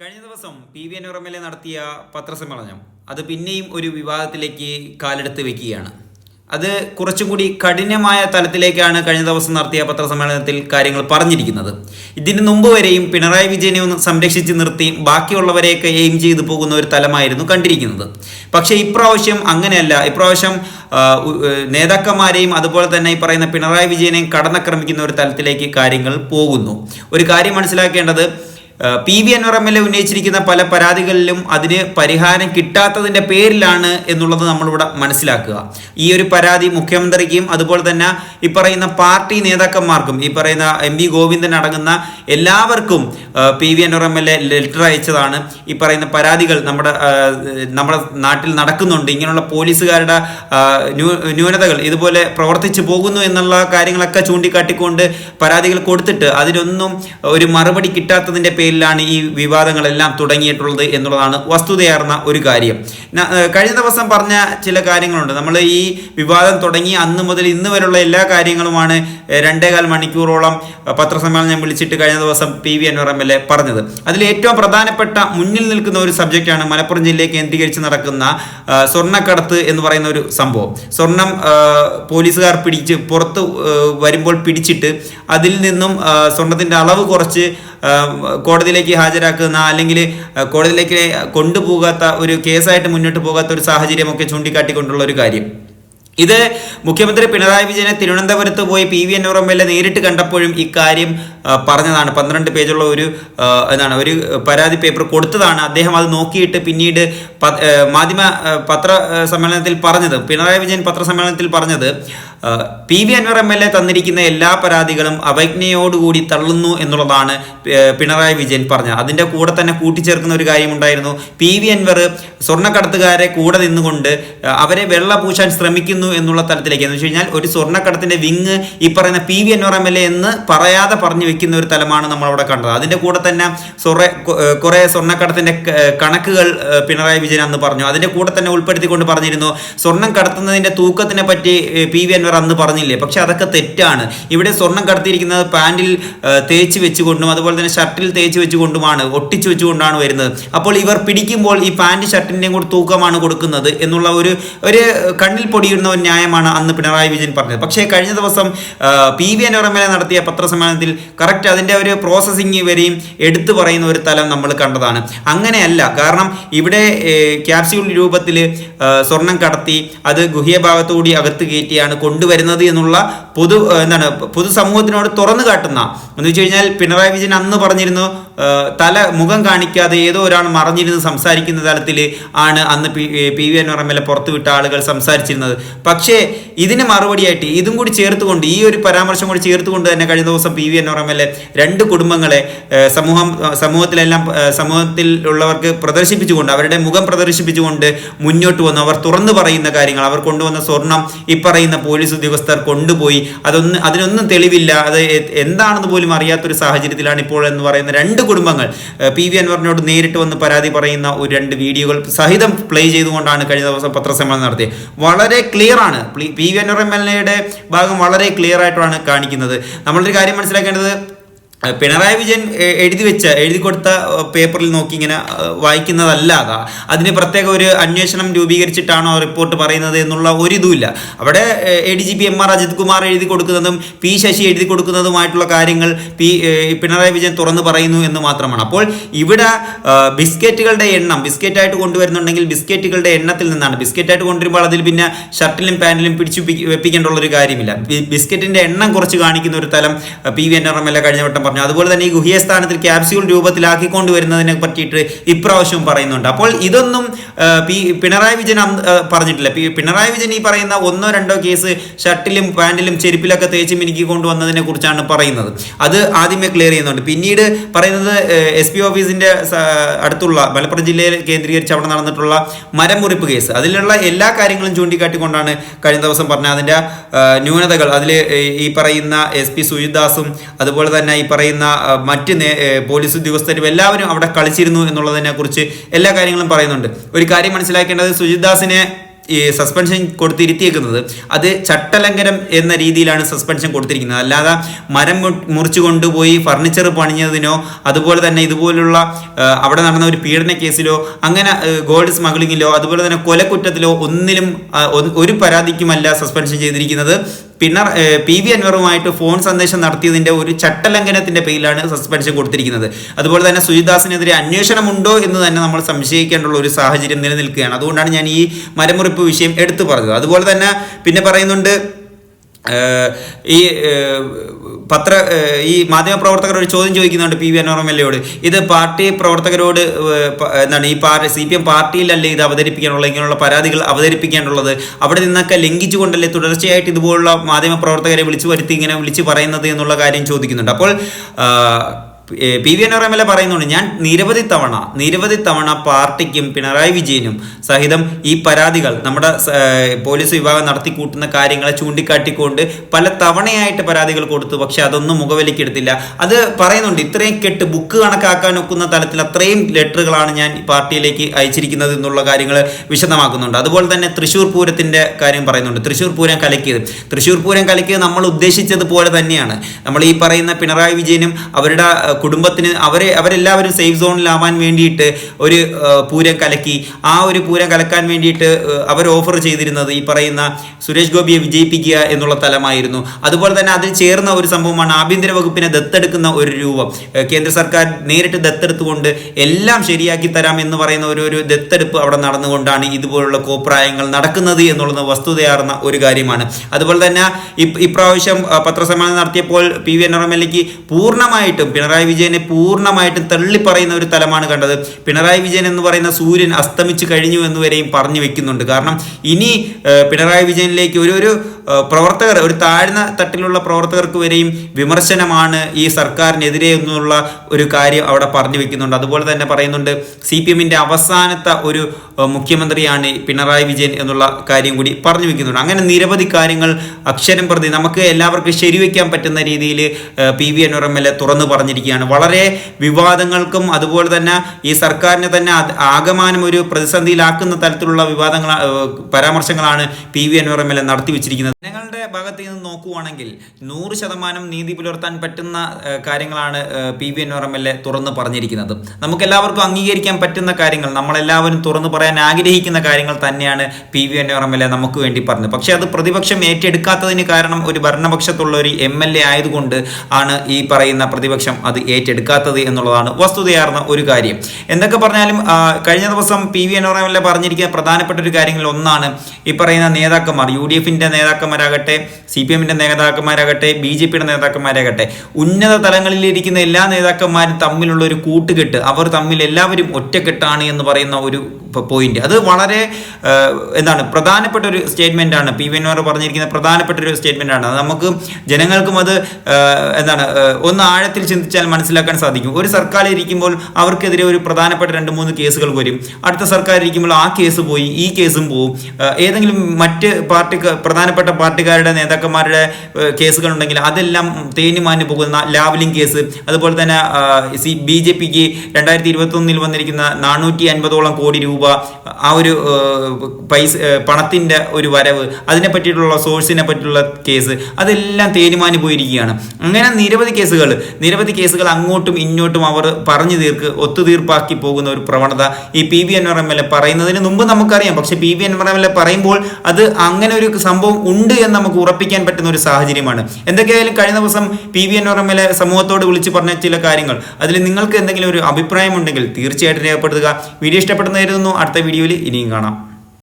കഴിഞ്ഞ ദിവസം P V Anvar M L A നടത്തിയ പത്രസമ്മേളനം അത് പിന്നെയും ഒരു വിവാദത്തിലേക്ക് കാലെടുത്ത് വെക്കുകയാണ്. അത് കുറച്ചും കൂടി കഠിനമായ തലത്തിലേക്കാണ് കഴിഞ്ഞ ദിവസം നടത്തിയ പത്രസമ്മേളനത്തിൽ കാര്യങ്ങൾ പറഞ്ഞിരിക്കുന്നത്. ഇതിന് മുമ്പ് വരെയും പിണറായി വിജയനെ ഒന്ന് സംരക്ഷിച്ച് നിർത്തി ബാക്കിയുള്ളവരെയൊക്കെ എയിം ചെയ്തു പോകുന്ന ഒരു തലമായിരുന്നു കണ്ടിരിക്കുന്നത്. പക്ഷേ ഇപ്രാവശ്യം അങ്ങനെയല്ല. ഇപ്രാവശ്യം നേതാക്കന്മാരെയും അതുപോലെ തന്നെ ഈ പറയുന്ന പിണറായി വിജയനെയും കടന്നക്രമിക്കുന്ന ഒരു തലത്തിലേക്ക് കാര്യങ്ങൾ പോകുന്നു. ഒരു കാര്യം മനസ്സിലാക്കേണ്ടത് P V Anvar M L A ഉന്നയിച്ചിരിക്കുന്ന പല പരാതികളിലും അതിന് പരിഹാരം കിട്ടാത്തതിന്റെ പേരിലാണ് എന്നുള്ളത് നമ്മളിവിടെ മനസ്സിലാക്കുക. ഈ ഒരു പരാതി മുഖ്യമന്ത്രിക്കും അതുപോലെ തന്നെ ഈ പറയുന്ന പാർട്ടി നേതാക്കന്മാർക്കും ഈ പറയുന്ന എം വി ഗോവിന്ദൻ അടങ്ങുന്ന എല്ലാവർക്കും P V Anvar M L A letter അയച്ചതാണ്. ഈ പറയുന്ന പരാതികൾ നമ്മുടെ നമ്മുടെ നാട്ടിൽ നടക്കുന്നുണ്ട്. ഇങ്ങനെയുള്ള പോലീസുകാരുടെ ന്യൂനതകൾ ഇതുപോലെ പ്രവർത്തിച്ചു പോകുന്നു എന്നുള്ള കാര്യങ്ങളൊക്കെ ചൂണ്ടിക്കാട്ടിക്കൊണ്ട് പരാതികൾ കൊടുത്തിട്ട് അതിനൊന്നും ഒരു മറുപടി കിട്ടാത്തതിന്റെ പേരിലാണ് ഈ വിവാദങ്ങളെല്ലാം തുടങ്ങിയിട്ടുള്ളത് എന്നുള്ളതാണ് വസ്തുതയാർന്ന ഒരു കാര്യം. കഴിഞ്ഞ ദിവസം പറഞ്ഞ ചില കാര്യങ്ങളുണ്ട്. നമ്മൾ ഈ വിവാദം തുടങ്ങി അന്ന് മുതൽ ഇന്ന് വരെയുള്ള എല്ലാ കാര്യങ്ങളുമാണ് രണ്ടേകാൽ മണിക്കൂറോളം പത്രസമ്മേളനം വിളിച്ചിട്ട് കഴിഞ്ഞ ദിവസം P V Anvar M L A പറഞ്ഞത്. അതിൽ ഏറ്റവും പ്രധാനപ്പെട്ട മുന്നിൽ നിൽക്കുന്ന ഒരു സബ്ജക്റ്റാണ് മലപ്പുറം ജില്ലയെ കേന്ദ്രീകരിച്ച് നടക്കുന്ന സ്വർണക്കടത്ത് എന്ന് പറയുന്ന ഒരു സംഭവം. സ്വർണം പോലീസുകാർ പിടിച്ച് പുറത്ത് വരുമ്പോൾ പിടിച്ചിട്ട് അതിൽ നിന്നും സ്വർണത്തിന്റെ അളവ് കുറച്ച് കോടതിയിലേക്ക് ഹാജരാക്കുന്ന അല്ലെങ്കിൽ കോടതിയിലേക്ക് കൊണ്ടുപോകാത്ത ഒരു കേസായിട്ട് മുന്നോട്ട് പോകാത്ത ഒരു സാഹചര്യമൊക്കെ ചൂണ്ടിക്കാട്ടിക്കൊണ്ടുള്ള ഒരു കാര്യം. ഇത് മുഖ്യമന്ത്രി പിണറായി വിജയനെ തിരുവനന്തപുരത്ത് പോയി പി വി എ നേരിട്ട് കണ്ടപ്പോഴും ഇക്കാര്യം പറഞ്ഞതാണ്. പന്ത്രണ്ട് പേജുള്ള ഒരു എന്താണ് ഒരു പരാതി പേപ്പർ കൊടുത്തതാണ്. അദ്ദേഹം അത് നോക്കിയിട്ട് പിന്നീട് മാധ്യമ പത്ര സമ്മേളനത്തിൽ പറഞ്ഞത് പിണറായി വിജയൻ പത്രസമ്മേളനത്തിൽ പറഞ്ഞത് P V Anvar M L A തന്നിരിക്കുന്ന എല്ലാ പരാതികളും അവജ്ഞയോടുകൂടി തള്ളുന്നു എന്നുള്ളതാണ് പിണറായി വിജയൻ പറഞ്ഞത്. അതിന്റെ കൂടെ തന്നെ കൂട്ടിച്ചേർക്കുന്ന ഒരു കാര്യമുണ്ടായിരുന്നു. പി വി അൻവർ സ്വർണക്കടത്തുകാരെ കൂടെ നിന്നുകൊണ്ട് അവരെ വെള്ള പൂശാൻ ശ്രമിക്കുന്നു എന്നുള്ള തലത്തിലേക്ക്. എന്ന് വെച്ച് കഴിഞ്ഞാൽ ഒരു സ്വർണക്കടത്തിന്റെ വിങ് ഈ പറയുന്ന P V Anvar M L A എന്ന് പറയാതെ പറഞ്ഞു വെക്കുന്ന ഒരു തലമാണ് നമ്മൾ അവിടെ കണ്ടത്. അതിന്റെ കൂടെ തന്നെ സൊറേ കുറെ സ്വർണക്കടത്തിന്റെ കണക്കുകൾ പിണറായി വിജയൻ അന്ന് പറഞ്ഞു. അതിന്റെ കൂടെ തന്നെ ഉൾപ്പെടുത്തിക്കൊണ്ട് പറഞ്ഞിരുന്നു സ്വർണം കടത്തുന്നതിന്റെ തൂക്കത്തിനെ പറ്റി പി വി അൻവർ അന്ന് പറഞ്ഞില്ലേ? പക്ഷെ അതൊക്കെ തെറ്റാണ്. ഇവിടെ സ്വർണം കടത്തിയിരിക്കുന്നത് പാൻറിൽ ഏഹ്, തേച്ച് വെച്ചുകൊണ്ടും അതുപോലെ തന്നെ ഷർട്ടിൽ തേച്ച് വെച്ചുകൊണ്ടുമാണ് ഒട്ടിച്ചു വെച്ചുകൊണ്ടാണ് വരുന്നത്. അപ്പോൾ ഇവർ പിടിക്കുമ്പോൾ ഈ പാന്റ് ഷർട്ടിന്റെയും കൂടെ തൂക്കമാണ് കൊടുക്കുന്നത് എന്നുള്ള ഒരു ഒരു കണ്ണിൽ പൊടിയിടുന്ന ഒരു ന്യായമാണ് അന്ന് പിണറായി വിജയൻ പറഞ്ഞത്. പക്ഷേ കഴിഞ്ഞ ദിവസം പി വി എ നടത്തിയ പത്രസമ്മേളനത്തിൽ കറക്റ്റ് അതിന്റെ ഒരു പ്രോസസ്സിങ് വരെയും എടുത്തു പറയുന്ന ഒരു തലം നമ്മൾ കണ്ടതാണ്. അങ്ങനെയല്ല കാരണം ഇവിടെ ക്യാപ്സ്യൂൾ രൂപത്തിൽ സ്വർണം കടത്തി അത് ഗുഹ്യഭാഗത്തുകൂടി അകത്ത് കയറ്റിയാണ് കൊണ്ടുവരുന്നത് എന്നുള്ള പൊതു എന്താണ് പൊതുസമൂഹത്തിനോട് തുറന്നു കാട്ടുന്ന. എന്ന് വെച്ച് കഴിഞ്ഞാൽ പിണറായി വിജയൻ അന്ന് പറഞ്ഞിരുന്നു തല മുഖം കാണിക്കാതെ ഏതോ ഒരാൾ മറഞ്ഞിരുന്ന് സംസാരിക്കുന്ന തലത്തിൽ ആണ് അന്ന് പി വി അൻവർ പുറത്തുവിട്ട ആളുകൾ സംസാരിച്ചിരുന്നത്. പക്ഷേ ഇതിന് മറുപടിയായിട്ട് ഇതും കൂടി ചേർത്തുകൊണ്ട് ഈ ഒരു പരാമർശം കൂടി ചേർത്തുകൊണ്ട് തന്നെ കഴിഞ്ഞ ദിവസം പി വി അൻവർ രണ്ട് കുടുംബങ്ങളെ സമൂഹം സമൂഹത്തിലെല്ലാം സമൂഹത്തിൽ ഉള്ളവർക്ക് പ്രദർശിപ്പിച്ചുകൊണ്ട് അവരുടെ മുഖം പ്രദർശിപ്പിച്ചുകൊണ്ട് മുന്നോട്ട് വന്നു. അവർ തുറന്നു പറയുന്ന കാര്യങ്ങൾ അവർ കൊണ്ടുവന്ന സ്വർണം ഈ പറയുന്ന പോലീസ് ഉദ്യോഗസ്ഥർ കൊണ്ടുപോയി. അതൊന്നും അതിനൊന്നും തെളിവില്ല. അത് എന്താണെന്ന് പോലും അറിയാത്തൊരു സാഹചര്യത്തിലാണ് ഇപ്പോൾ എന്ന് പറയുന്ന രണ്ട് കുടുംബങ്ങൾ. പി വി അൻവറിനോട് നേരിട്ട് വന്ന് പരാതി പറയുന്ന ഒരു രണ്ട് വീഡിയോകൾ സഹിതം പ്ലേ ചെയ്തുകൊണ്ടാണ് കഴിഞ്ഞ ദിവസം പത്രസമ്മേളനം നടത്തിയത്. വളരെ ക്ലിയർ ആണ്. P V Anvar M L എയുടെ ഭാഗം വളരെ ക്ലിയർ ആയിട്ടാണ് കാണിക്കുന്നത്. നമ്മളൊരു കാര്യം മനസ്സിലാക്കേണ്ടത് പിണറായി വിജയൻ എഴുതി വെച്ച എഴുതി കൊടുത്ത പേപ്പറിൽ നോക്കി ഇങ്ങനെ വായിക്കുന്നതല്ലാതെ. വായിക്കുന്നതല്ല അതാ അതിന് പ്രത്യേക ഒരു അന്വേഷണം രൂപീകരിച്ചിട്ടാണോ റിപ്പോർട്ട് പറയുന്നത് എന്നുള്ള ഒരിതുമില്ല. അവിടെ A D G P M R Ajith Kumar എഴുതി കൊടുക്കുന്നതും പി ശശി എഴുതി കൊടുക്കുന്നതുമായിട്ടുള്ള കാര്യങ്ങൾ പി പിണറായി വിജയൻ തുറന്നു പറയുന്നു എന്ന് മാത്രമാണ്. അപ്പോൾ ഇവിടെ ബിസ്ക്കറ്റുകളുടെ എണ്ണം ബിസ്ക്കറ്റായിട്ട് കൊണ്ടുവരുന്നുണ്ടെങ്കിൽ ബിസ്ക്കറ്റുകളുടെ എണ്ണത്തിൽ നിന്നാണ്. ബിസ്ക്കറ്റായിട്ട് കൊണ്ടുവരുമ്പോൾ അതിൽ പിന്നെ ഷർട്ടിലും പാന്റിലും പിടിച്ചു വെപ്പിക്കേണ്ട ഒരു കാര്യമില്ല. ബിസ്ക്കറ്റിന്റെ എണ്ണം കുറച്ച് കാണിക്കുന്ന ഒരു തലം P V N R M L A കഴിഞ്ഞ വട്ടം പറഞ്ഞു. അതുപോലെ തന്നെ ഈ ഗുഹ്യസ്ഥാനത്തിൽ ക്യാപ്സ്യൂൾ രൂപത്തിലാക്കിക്കൊണ്ട് വരുന്നതിനെ പറ്റിയിട്ട് ഇപ്രാവശ്യം പറയുന്നുണ്ട്. അപ്പോൾ ഇതൊന്നും പി പിണറായി വിജയൻ പറഞ്ഞിട്ടില്ല. പിണറായി വിജയൻ ഈ പറയുന്ന ഒന്നോ രണ്ടോ കേസ് ഷർട്ടിലും പാന്റിലും ചെരുപ്പിലൊക്കെ തേച്ച് മിനുക്കി കൊണ്ടുവന്നതിനെ കുറിച്ചാണ് പറയുന്നത്. അത് ആദ്യമേ ക്ലിയർ ചെയ്യുന്നുണ്ട്. പിന്നീട് പറയുന്നത് എസ് പി ഓഫീസിന്റെ അടുത്തുള്ള മലപ്പുറം ജില്ലയിൽ കേന്ദ്രീകരിച്ച് അവിടെ നടന്നിട്ടുള്ള മരം മുറിപ്പ് കേസ്. അതിലുള്ള എല്ലാ കാര്യങ്ങളും ചൂണ്ടിക്കാട്ടിക്കൊണ്ടാണ് കഴിഞ്ഞ ദിവസം പറഞ്ഞ അതിന്റെ ന്യൂനതകൾ. അതിൽ ഈ പറയുന്ന എസ് പി സുജിദാസും അതുപോലെ തന്നെ ഈ പറയുന്ന മറ്റ് പോലീസ് ഉദ്യോഗസ്ഥരും എല്ലാവരും അവിടെ കളിച്ചിരുന്നു എന്നുള്ളതിനെ കുറിച്ച് എല്ലാ കാര്യങ്ങളും പറയുന്നുണ്ട്. ഒരു കാര്യം മനസ്സിലാക്കേണ്ടത് സുജിദാസിനെ ഈ സസ്പെൻഷൻ കൊടുത്തിരുത്തിയേക്കുന്നത് അത് ചട്ടലംഘനം എന്ന രീതിയിലാണ് സസ്പെൻഷൻ കൊടുത്തിരിക്കുന്നത്. അല്ലാതെ മരം മുറിച്ചു കൊണ്ടുപോയി ഫർണിച്ചർ പണിഞ്ഞതിനോ അതുപോലെ തന്നെ ഇതുപോലുള്ള അവിടെ നടന്ന ഒരു പീഡന കേസിലോ അങ്ങനെ ഗോൾഡ് സ്മഗ്ലിങ്ങിലോ അതുപോലെ തന്നെ കൊലക്കുറ്റത്തിലോ ഒന്നിലും ഒരു പരാതിക്കുമല്ല സസ്പെൻഷൻ ചെയ്തിരിക്കുന്നത്. ഏ, പി വി അൻവറുമായിട്ട് ഫോൺ സന്ദേശം നടത്തിയതിന്റെ ഒരു ചട്ടലംഘനത്തിന്റെ പേരിലാണ് സസ്പെൻഷൻ കൊടുത്തിരിക്കുന്നത്. അതുപോലെ തന്നെ സുജിദാസിനെതിരെ അന്വേഷണമുണ്ടോ എന്ന് തന്നെ നമ്മൾ സംശയിക്കേണ്ടുള്ള ഒരു സാഹചര്യം നിലനിൽക്കുകയാണ്. അതുകൊണ്ടാണ് ഞാൻ ഈ മരമുറിപ്പ് വിഷയം എടുത്തു പറഞ്ഞത്. അതുപോലെ തന്നെ പിന്നെ പറയുന്നുണ്ട് ഈ പത്ര ഈ മാധ്യമപ്രവർത്തകരോട് ചോദ്യം ചോദിക്കുന്നുണ്ട് പി വി എയോട് ഇത് പാർട്ടി പ്രവർത്തകരോട് എന്താണ് ഈ പാർട്ടി സി പി എം പാർട്ടിയിലല്ലേ ഇത് അവതരിപ്പിക്കാനുള്ള ഇങ്ങനെയുള്ള പരാതികൾ അവതരിപ്പിക്കാനുള്ളത് അവിടെ നിന്നൊക്കെ ലംഘിച്ചുകൊണ്ടല്ലേ തുടർച്ചയായിട്ട് ഇതുപോലുള്ള മാധ്യമപ്രവർത്തകരെ വിളിച്ചു വരുത്തി ഇങ്ങനെ വിളിച്ചു പറയുന്നത് എന്നുള്ള കാര്യം ചോദിക്കുന്നുണ്ട്. അപ്പോൾ പി വി എൽ പറയുന്നുണ്ട് ഞാൻ നിരവധി തവണ നിരവധി തവണ പാർട്ടിക്കും പിണറായി വിജയനും സഹിതം ഈ പരാതികൾ നമ്മുടെ പോലീസ് വിഭാഗം നടത്തിക്കൂട്ടുന്ന കാര്യങ്ങളെ ചൂണ്ടിക്കാട്ടിക്കൊണ്ട് പല തവണയായിട്ട് പരാതികൾ കൊടുത്തു. പക്ഷെ അതൊന്നും മുഖവിലക്കെടുത്തില്ല അത് പറയുന്നുണ്ട് ഇത്രയും കെട്ട് ബുക്ക് കണക്കാക്കാൻ ഒക്കുന്ന തലത്തിൽ അത്രയും ലെറ്ററുകളാണ് ഞാൻ പാർട്ടിയിലേക്ക് അയച്ചിരിക്കുന്നത് എന്നുള്ള കാര്യങ്ങൾ വിശദമാക്കുന്നുണ്ട്. അതുപോലെ തന്നെ തൃശ്ശൂർ പൂരത്തിന്റെ കാര്യം പറയുന്നുണ്ട് തൃശ്ശൂർ പൂരം കലക്കിയത്. തൃശ്ശൂർ പൂരം കലക്കിയത് നമ്മൾ ഉദ്ദേശിച്ചതുപോലെ തന്നെയാണ്. നമ്മൾ ഈ പറയുന്ന പിണറായി വിജയനും അവരുടെ കുടുംബത്തിന് അവരെ അവരെല്ലാവരും സേഫ് സോണിലാവാൻ വേണ്ടിയിട്ട് ഒരു പൂരം കലക്കി. ആ ഒരു പൂരം കലക്കാൻ വേണ്ടിയിട്ട് അവർ ഓഫർ ചെയ്തിരുന്നത് ഈ പറയുന്ന സുരേഷ് ഗോപിയെ വിജയിപ്പിക്കുക എന്നുള്ള തലമായിരുന്നു. അതുപോലെ തന്നെ അതിൽ ചേർന്ന ഒരു സംഭവമാണ് ആഭ്യന്തര വകുപ്പിനെ ദത്തെടുക്കുന്ന ഒരു രൂപം. കേന്ദ്ര സർക്കാർ നേരിട്ട് ദത്തെടുത്തുകൊണ്ട് എല്ലാം ശരിയാക്കി തരാം എന്ന് പറയുന്ന ഒരു ഒരു ദത്തെടുപ്പ് അവിടെ നടന്നുകൊണ്ടാണ് ഇതുപോലുള്ള കോപ്രായങ്ങൾ നടക്കുന്നത് എന്നുള്ളത് വസ്തുതയാർന്ന ഒരു കാര്യമാണ്. അതുപോലെ തന്നെ ഇപ്രാവശ്യം പത്രസമ്മേളനം നടത്തിയപ്പോൾ പി വി എക്ക് പൂർണമായിട്ടും പിണറായി വിജയനെ പൂർണമായിട്ടും തള്ളിപ്പറയുന്ന ഒരു തലമാണ് കണ്ടത്. പിണറായി വിജയൻ എന്ന് പറയുന്ന സൂര്യൻ അസ്തമിച്ചു കഴിഞ്ഞു എന്ന് വരെയും പറഞ്ഞു വെക്കുന്നുണ്ട്. കാരണം ഇനി പിണറായി വിജയനിലേക്ക് ഒരു ഒരു പ്രവർത്തകർ ഒരു താഴ്ന്ന തട്ടിലുള്ള പ്രവർത്തകർക്ക് വരെയും വിമർശനമാണ് ഈ സർക്കാരിനെതിരെ എന്നുള്ള ഒരു കാര്യം അവിടെ പറഞ്ഞു വെക്കുന്നുണ്ട്. അതുപോലെ തന്നെ പറയുന്നുണ്ട് സി പി എമ്മിന്റെ അവസാനത്തെ ഒരു മുഖ്യമന്ത്രിയാണ് പിണറായി വിജയൻ എന്നുള്ള കാര്യം കൂടി പറഞ്ഞു വെക്കുന്നുണ്ട്. അങ്ങനെ നിരവധി കാര്യങ്ങൾ അക്ഷരം പ്രതി നമുക്ക് എല്ലാവർക്കും ശരിവെക്കാൻ പറ്റുന്ന രീതിയിൽ പി വി എ തുറന്നു പറഞ്ഞിരിക്കുകയാണ്. വളരെ വിവാദങ്ങൾക്കും അതുപോലെ തന്നെ ഈ സർക്കാരിനെ തന്നെ ആഗമാനം ഒരു പ്രതിസന്ധിയിലാക്കുന്ന തരത്തിലുള്ള വിവാദങ്ങൾ പരാമർശങ്ങളാണ് P V N M L A നടത്തി വെച്ചിരിക്കുന്നത്. ജനങ്ങളുടെ ഭാഗത്ത് നിന്ന് നോക്കുവാണെങ്കിൽ നൂറ് ശതമാനം നീതി പുലർത്താൻ പറ്റുന്ന കാര്യങ്ങളാണ് P V N M L A തുറന്ന് പറഞ്ഞിരിക്കുന്നത്. നമുക്ക് എല്ലാവർക്കും അംഗീകരിക്കാൻ പറ്റുന്ന കാര്യങ്ങൾ നമ്മളെല്ലാവരും തുറന്നു പറയാൻ ആഗ്രഹിക്കുന്ന കാര്യങ്ങൾ തന്നെയാണ് P V N M L A നമുക്ക് വേണ്ടി പറഞ്ഞത്. പക്ഷേ അത് പ്രതിപക്ഷം ഏറ്റെടുക്കാത്തതിന് കാരണം ഒരു ഭരണപക്ഷത്തുള്ള ഒരു എം എൽ എ ആയതുകൊണ്ട് ആണ് ഈ പറയുന്ന പ്രതിപക്ഷം അത് ഏറ്റെടുക്കാത്തത് എന്നുള്ളതാണ് വസ്തുതയാർന്ന ഒരു കാര്യം. എന്തൊക്കെ പറഞ്ഞാലും കഴിഞ്ഞ ദിവസം P V N L A പറഞ്ഞിരിക്കുന്ന പ്രധാനപ്പെട്ട ഒരു കാര്യങ്ങളിൽ ഒന്നാണ് ഈ പറയുന്ന നേതാക്കന്മാർ യു ഡി എഫിന്റെ നേതാക്കന്മാരാകട്ടെ സി പി എമ്മിന്റെ നേതാക്കന്മാരാകട്ടെ ബി ജെ പിയുടെ നേതാക്കന്മാരാകട്ടെ ഉന്നത തലങ്ങളിലിരിക്കുന്ന എല്ലാ നേതാക്കന്മാരും തമ്മിലുള്ള ഒരു കൂട്ടുകെട്ട് അവർ തമ്മിൽ എല്ലാവരും ഒറ്റക്കെട്ടാണ് എന്ന് പറയുന്ന ഒരു പോയിന്റ് അത് വളരെ എന്താണ് പ്രധാനപ്പെട്ട ഒരു സ്റ്റേറ്റ്മെന്റ് ആണ്. പി വി എൻ പറഞ്ഞിരിക്കുന്ന പ്രധാനപ്പെട്ട ഒരു സ്റ്റേറ്റ്മെന്റ് ആണ്. അത് നമുക്ക് ജനങ്ങൾക്കും അത് എന്താണ് ഒന്ന് ആഴത്തിൽ ചിന്തിച്ചാൽ മനസ്സിലാക്കാൻ സാധിക്കും. ഒരു സർക്കാർ ഇരിക്കുമ്പോൾ അവർക്കെതിരെ ഒരു പ്രധാനപ്പെട്ട രണ്ട് മൂന്ന് കേസുകൾ വരും. അടുത്ത സർക്കാർ ഇരിക്കുമ്പോൾ ആ കേസ് പോയി ഈ കേസും പോവും. ഏതെങ്കിലും മറ്റ് പാർട്ടി പ്രധാനപ്പെട്ട പാർട്ടിക്കാരുടെ നേതാക്കന്മാരുടെ കേസുകൾ ഉണ്ടെങ്കിൽ അതെല്ലാം തേഞ്ഞു മാഞ്ഞു പോകുന്ന ലാവലിംഗ് കേസ് അതുപോലെ തന്നെ ബി ജെ പിക്ക് രണ്ടായിരത്തി ഇരുപത്തി ഒന്നിൽ വന്നിരിക്കുന്ന നാനൂറ്റി അൻപതോളം കോടി രൂപ ആ ഒരു പൈസ പണത്തിന്റെ ഒരു വരവ് അതിനെ പറ്റിയിട്ടുള്ള സോഴ്സിനെ പറ്റിയുള്ള കേസ് അതെല്ലാം തേരുമാനി പോയിരിക്കുകയാണ്. അങ്ങനെ നിരവധി കേസുകൾ നിരവധി കേസുകൾ അങ്ങോട്ടും ഇങ്ങോട്ടും അവർ പറഞ്ഞു തീർക്ക് ഒത്തുതീർപ്പാക്കി പോകുന്ന ഒരു പ്രവണത ഈ P V N M L A പറയുന്നതിന് മുമ്പ് നമുക്കറിയാം. പക്ഷേ P V N M L A പറയുമ്പോൾ അത് അങ്ങനെ ഒരു സംഭവം ഉണ്ട് എന്ന് നമുക്ക് ഉറപ്പിക്കാൻ പറ്റുന്ന ഒരു സാഹചര്യമാണ്. എന്തൊക്കെയായാലും കഴിഞ്ഞ ദിവസം P V N M L A സമൂഹത്തോട് വിളിച്ച് പറഞ്ഞ ചില കാര്യങ്ങൾ. അതിൽ നിങ്ങൾക്ക് എന്തെങ്കിലും ഒരു അഭിപ്രായം ഉണ്ടെങ്കിൽ തീർച്ചയായിട്ടും രേഖപ്പെടുത്തുക. വീഡിയോ ഇഷ്ടപ്പെടുന്നതായിരുന്നു അടുത്ത വീഡിയോയിൽ ഇനിയും കാണാം.